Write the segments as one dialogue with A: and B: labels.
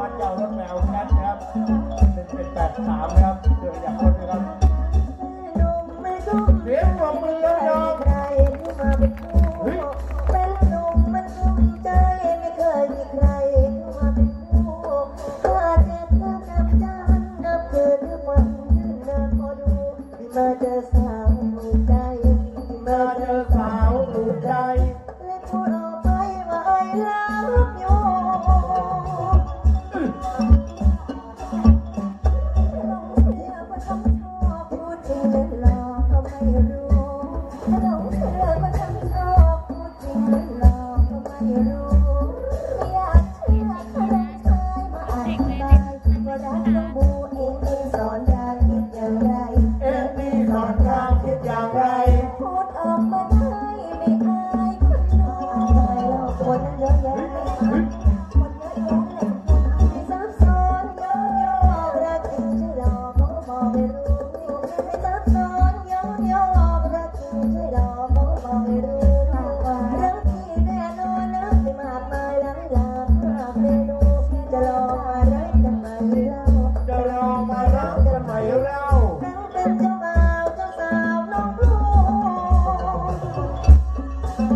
A: วัดยาวร
B: ถแมวแคท
A: ครับ
B: เป็นเป็นแปดสามครับ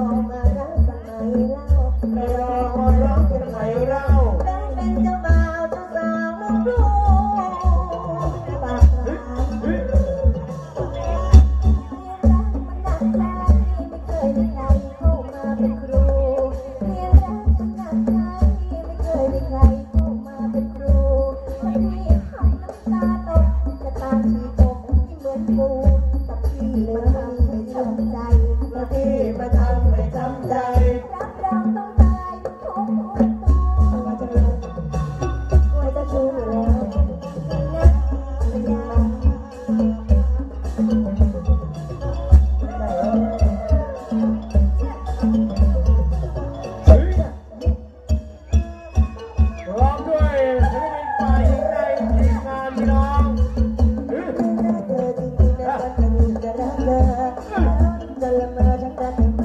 C: on man. da da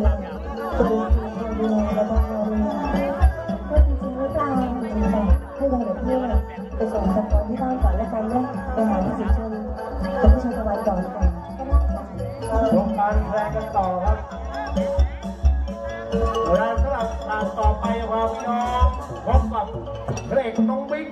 C: ไงจะดูดูแลแล้วก็ดูแลก็จริงๆหรือเปล่าให้ยายเดี๋ยวพี่ไปส่งสปอนที่บ้านก่อนแล้วกันนะไปหาพี่สิชนกับพี่ชายตะวันก่อนกว่า
A: ชมการแสดงกันต่อครับเวลาสำหรับงาต่อไปครับพี่น้องพบกับพรกน้องบิ๊ก